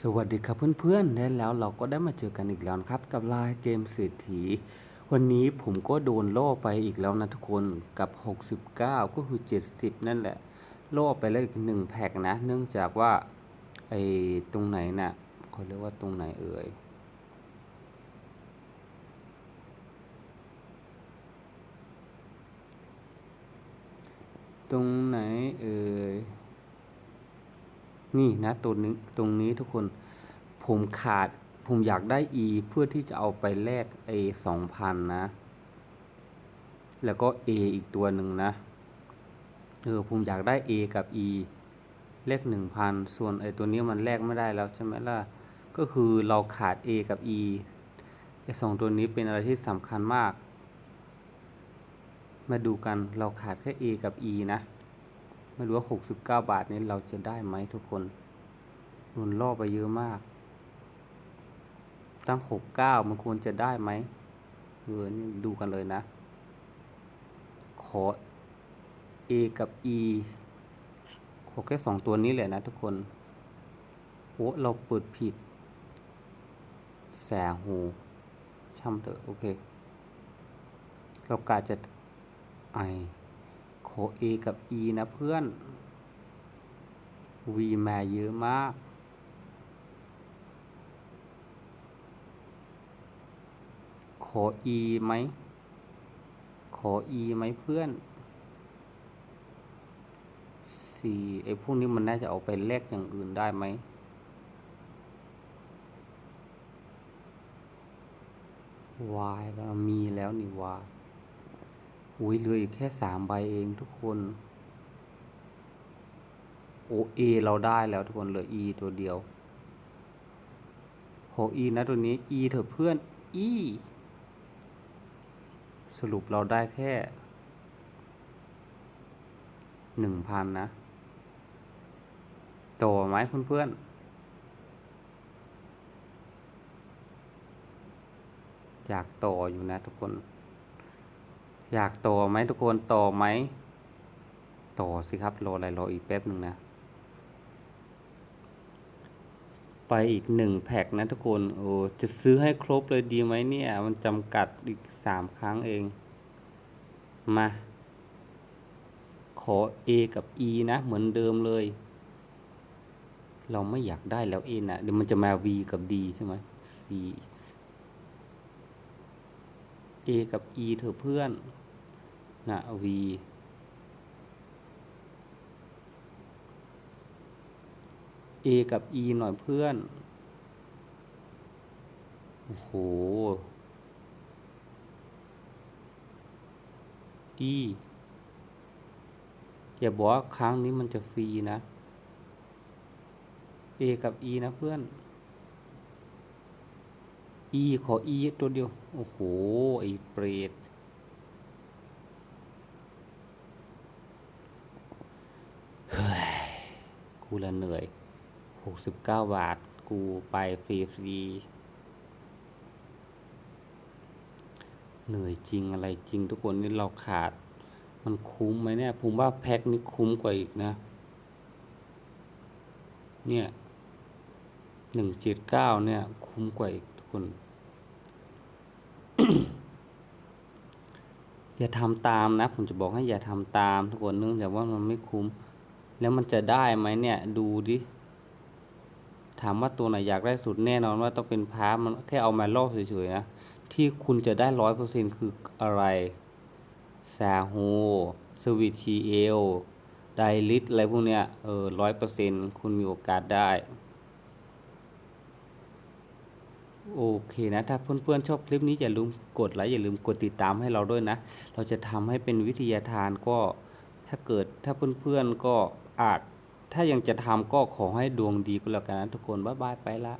สวัสดีครับเพื่อนๆ และแล้วเราก็ได้มาเจอกันอีกแล้วนะครับ กับลายเกมเศรษฐี วันนี้ผมก็โดนล่อไปอีกแล้วนะทุกคนกับ 69 ก็คือ 70 นั่นแหละล่อไปแล้วอีกหนึ่งแพ็กนะ เนื่องจากว่าไอ้ตรงไหนน่ะเขาเรียกว่าตรงไหนเอ่ยตรงไหนเอ่ย นี่นะตัวนี้ตรงนี้ทุกคนผมขาดผมอยากได้ e เพื่อที่จะเอาไปแลก a สองพันนะ แล้วก็ a อีกตัวหนึ่งนะ เออผมอยากได้ a กับ e เลขหนึ่งพันส่วนไอตัวนี้มันแลกไม่ได้แล้วใช่ไหมล่ะ ก็คือเราขาด a กับ e ไอสองตัวนี้เป็นอะไรที่สำคัญมาก มาดูกันเราขาดแค่ a กับ e นะ ไม่รู้ว่า 69 บาทนี้เราจะได้ไหมทุกคนโดนล่อไปเยอะมาก ตั้ง 69 มันควรจะได้ไหมเออนี่ดูกันเลยนะ ขอ A กับ E ขอแค่สองตัวนี้แหละนะทุกคน โอ้เราเปิดผิด แสหูช่ำเถอะ โอเค เรากาจะไอ A กับ E นะเพื่อน V มาเยอะมาก ขอ E ไหม ขอ E ไหมเพื่อนสี่ไอ้พวกนี้มันน่าจะเอาไปแลกอย่างอื่นได้ไหมวายเรามีแล้วนี่วาย อุ้ยเหลืออีกแค่สามใบเองทุกคน โอเอเราได้แล้วทุกคนเหลือ E ตัวเดียว ขอ E นะตัวนี้ E เถอะเพื่อน E สรุปเราได้แค่หนึ่งพันนะโตไหมเพื่อนๆอยากโตอยู่นะทุกคน อยากโตไหมทุกคนโตไหมโตสิครับรออะไรรออีกแป๊บหนึ่งนะ ไปอีกหนึ่งแพ็กนะทุกคนโอ้จะซื้อให้ครบเลยดีไหมเนี่ย มันจำกัดอีกสามครั้งเอง มา ขอ A กับ E นะ เหมือนเดิมเลย เราไม่อยากได้แล้ว A นะเดี๋ยวมันจะมา V กับ D ใช่ไหม C A กับ E เธอเพื่อน นะ V A กับ E หน่อยเพื่อน โอ้โห E อย่าบอกว่าครั้งนี้มันจะฟรีนะ A กับ E นะเพื่อน E ขอ E ตัวเดียว โอ้โห ไอ้เปรต เฮ้ย กูละเหนื่อยหกสิบเก้าบาท กูไปฟรีฟรีเหนื่อยจริงอะไรจริงทุกคนนี่เราขาด มันคุ้มไหมเนี่ย ผมว่าแพ็คนี้คุ้มกว่าอีกนะ เนี่ยหนึ่งเจ็ดเก้าเนี่ย คุ้มกว่าอีกทุกคน อย่าทำตามนะ ผมจะบอกให้อย่าทำตามทุกคนเนื่องจากว่ามันไม่คุ้ม แล้วมันจะได้ไหมเนี่ย ดูดิถามว่าตัวไหนอยากได้สุดแน่นอนว่าต้องเป็นพาร์มันแค่เอามาล่อเฉยๆนะที่คุณจะได้ร้อยเปอร์เซ็นคืออะไรซาโฮสวิตชีเอลไดลิทอะไรพวกเนี้ยเออร้อยเปอร์เซ็นคุณมีโอกาสได้ โอเคนะ ถ้าเพื่อนๆชอบคลิปนี้อย่าลืมกดไลค์อย่าลืมกดติดตามให้เราด้วยนะ เราจะทำให้เป็นวิทยาทานก็ถ้าเกิดถ้าเพื่อนๆก็ อาจถ้ายังจะทำก็ขอให้ดวงดีก็แล้วกันนะทุกคนบ๊ายบายไปละ